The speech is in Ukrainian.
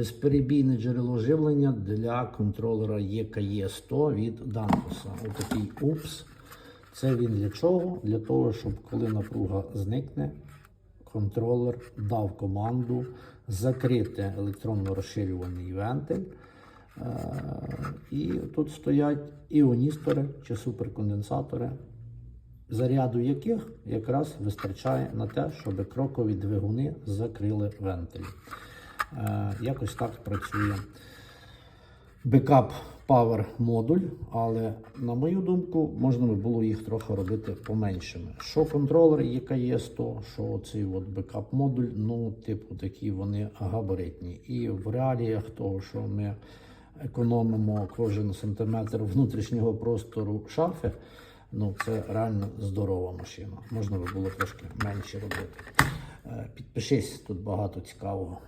безперебійне джерело живлення для контролера EKE 100 від Danfoss. Отакий упс. Це він для чого? Для того, щоб коли напруга зникне, контролер дав команду закрити електронно розширюваний вентиль. Е, І тут стоять іоністори чи суперконденсатори, заряду яких якраз вистачає на те, щоб крокові двигуни закрили вентиль. Е, Якось так працює бекап Power модуль, але на мою думку, можна би було їх трохи робити поменшими. Що контролер є 100, що цей от бекап модуль, ну, типу, такі вони габаритні. І в реаліях того, що ми економимо кожен сантиметр внутрішнього простору шафи, ну це реально здорова машина. Можна би було трошки менше робити. Е, Підпишись, тут багато цікавого.